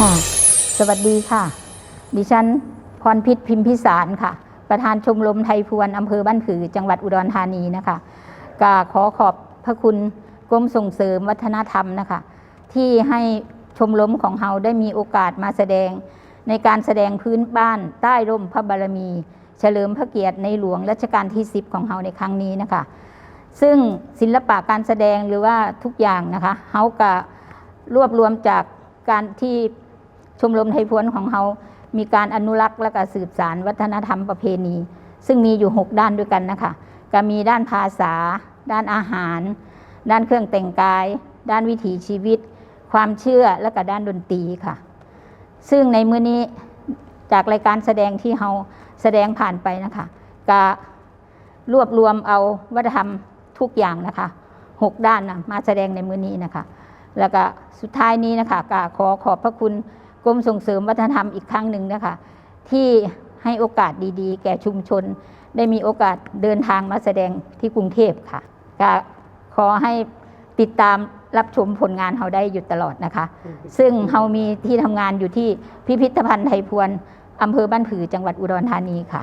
ค่ะสวัสดีค่ะ ดิฉันพรพิษพิมพิสารค่ะ ประธานชมรมไทยพวนอำเภอบ้านผือ จังหวัดอุดรธานีนะคะก็ขอขอบพระคุณกรมส่งเสริมวัฒนธรรมนะคะ ที่ให้ชมรมของเราได้มีโอกาสมาแสดง ในการแสดงพื้นบ้านใต้ร่มพระบารมี เฉลิมพระเกียรติในหลวงรัชกาลที่ 10 ของเราในครั้งนี้นะคะ ซึ่งศิลปะการแสดงหรือว่าทุกอย่างนะคะเฮาก็รวบรวมจากการที่ ชมรมไทยพวนของเฮามีการอนุรักษ์และก็สืบสารวัฒนธรรมประเพณี ซึ่งมีอยู่ 6 ด้านด้วยกันนะคะก็มีด้านภาษา ด้านอาหาร ด้านเครื่องแต่งกาย ด้านวิถีชีวิต ความเชื่อและก็ด้านดนตรีค่ะ ซึ่งในมื้อนี้จากรายการแสดงที่เฮาแสดงผ่านไปนะคะก็รวบรวมเอาวัฒนธรรมทุกอย่างนะคะหกด้านนะมาแสดงในมื้อนี้นะคะ แล้วก็สุดท้ายนี้นะคะก็ขอขอบพระคุณ กรมส่งเสริมวัฒนธรรมอีกครั้งหนึ่งนะคะที่ให้โอกาสดีๆ แก่ชุมชน ได้มีโอกาสเดินทางมาแสดงที่กรุงเทพค่ะก็ขอให้ติดตามรับชมผลงานเราได้อยู่ตลอดนะคะ ซึ่งเรามีที่ทำงานอยู่ที่พิพิธภัณฑ์ไทยพวนอำเภอบ้านผือจังหวัดอุดรธานีค่ะ